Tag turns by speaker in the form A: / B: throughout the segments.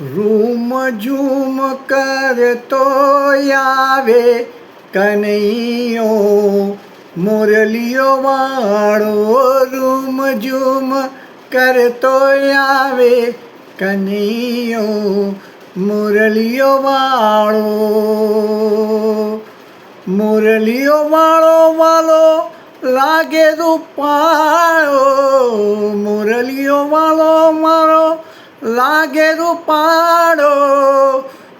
A: Room zoom કરતો આવે કનૈયો. મુરલીઓ વાળો રૂમ ઝૂમ કરતો આવે કનૈયો. મુરલીઓ વાળો મુરલીઓ વાળો વાળો લાગે રૂપાળો. મુરલીઓ વાળો મારો લાગે રૂપાળો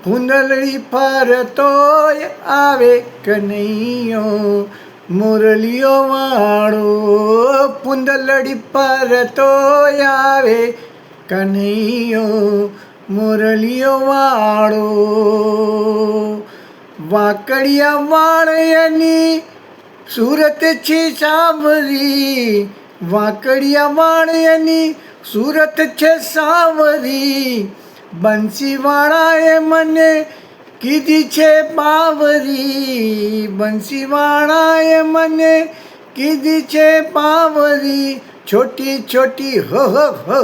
A: કુંડલડી ફરતોય આવે કનૈયો મુરલીઓ વાળો કુંડલડી ફરતોય આવે કનૈયો મુરલીઓ વાળો, વાકડિયા વાળની સુરત છે સાંભળી, વાકડિયા વાળયની સુરત છે સાવરી, બંસીવાળાએ મને કીધી છે પાવરી બંસીવાળાએ મને કીધી છે પાવરી છોટી છોટી હો હો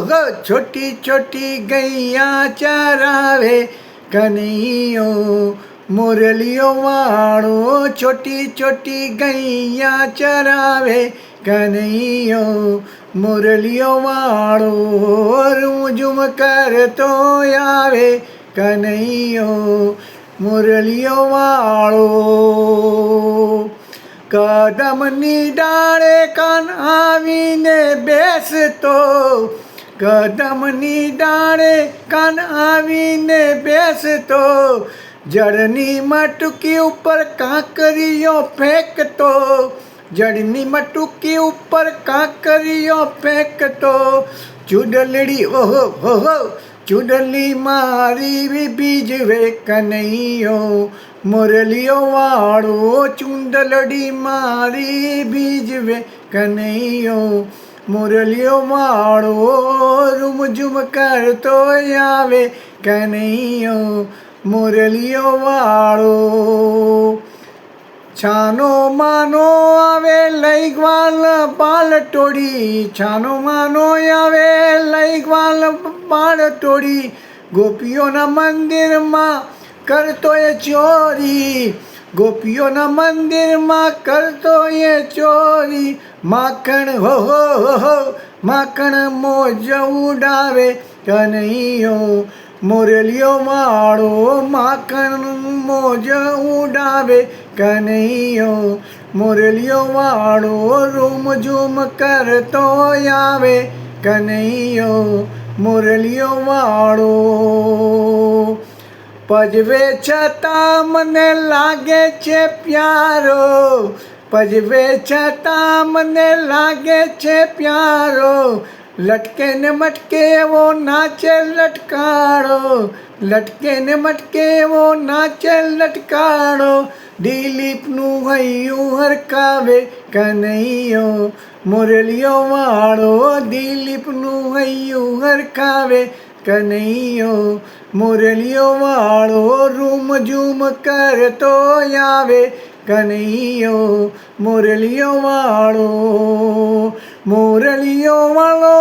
A: છોટી છોટી ગૈયા ચરાવે કનૈયો, મુરલીઓ વાળો છોટી છોટી ગૈયા ચરાવે કનૈયો મુરલીઓ વાળો રૂજુમ કરતો આવે. કનૈયો મુરલીઓ વાળો કદમની ડાળે કાન આવીને બેસતો. કદમની ડાળે કાન આવીને બેસતો. જળની મટકી ઉપર કાંકરીઓ ફેંકતો. જળની મટુકી ઉપર કાંકરીઓ ફેંકતો. ચુડલડી ઓહો ઓહો ચુડલી મારી બીજવે કનૈયો. મુરલીઓ વાળો ચુંદલડી મારી બીજવે કનૈયો. મુરલીઓ વાળો રૂમઝુમ કરતો આવે કનૈયો. મુરલીઓ વાળો છાનો માનો આવે લઈ ગ્વાલ બાલ ટોળી છાનો માનો આવે લઈ ગ્વાલ બાળ ટોળી ગોપીઓના મંદિરમાં કરતો એ ચોરી. ગોપીઓના મંદિરમાં કરતો એ ચોરી. માખણ હો હો હો માખણ મોજ ઉડાવે કનૈયો મોરલીઓ માળો માખણ મોજ ઉડાવે કનૈયો, મુરલીઓ વાળો રૂમ ઝૂમ કરતો આવે. કનૈયો, મુરલીઓ વાળો, પજવે છતાં મને લાગે છે પ્યારો. પજવે છતાં મને લાગે છે પ્યારો. લટકે ને મટકે એવો નાચે લટકાળો લટકે ને મટકે એવો નાચે લટકાળો દિલીપનું હૈયું હરકાવે કનૈયો. મુરલીઓ વાળો દિલીપનું હૈયું હરકાવે કનૈયો. મુરલીઓ વાળો રૂમ ઝૂમ કરતો આવે કનૈયો. મુરલીઓ વાળો મુરલીઓ વાળો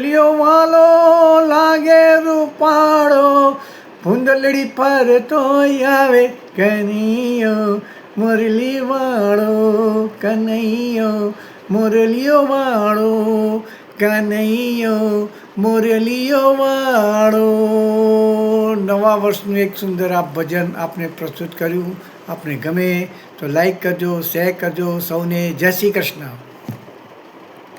A: મુરલીઓ વાળો લાગે રૂપાળો ફૂંદલડી ફરતો આવે કનૈયો મુરલી વાળો કનૈયો મુરલીઓ વાળો કનૈયો મુરલીઓ વાળો નવા વર્ષનું એક સુંદર આ ભજન આપને પ્રસ્તુત કર્યું આપને ગમે તો લાઈક કરજો શેર કરજો સૌને જય શ્રી કૃષ્ણ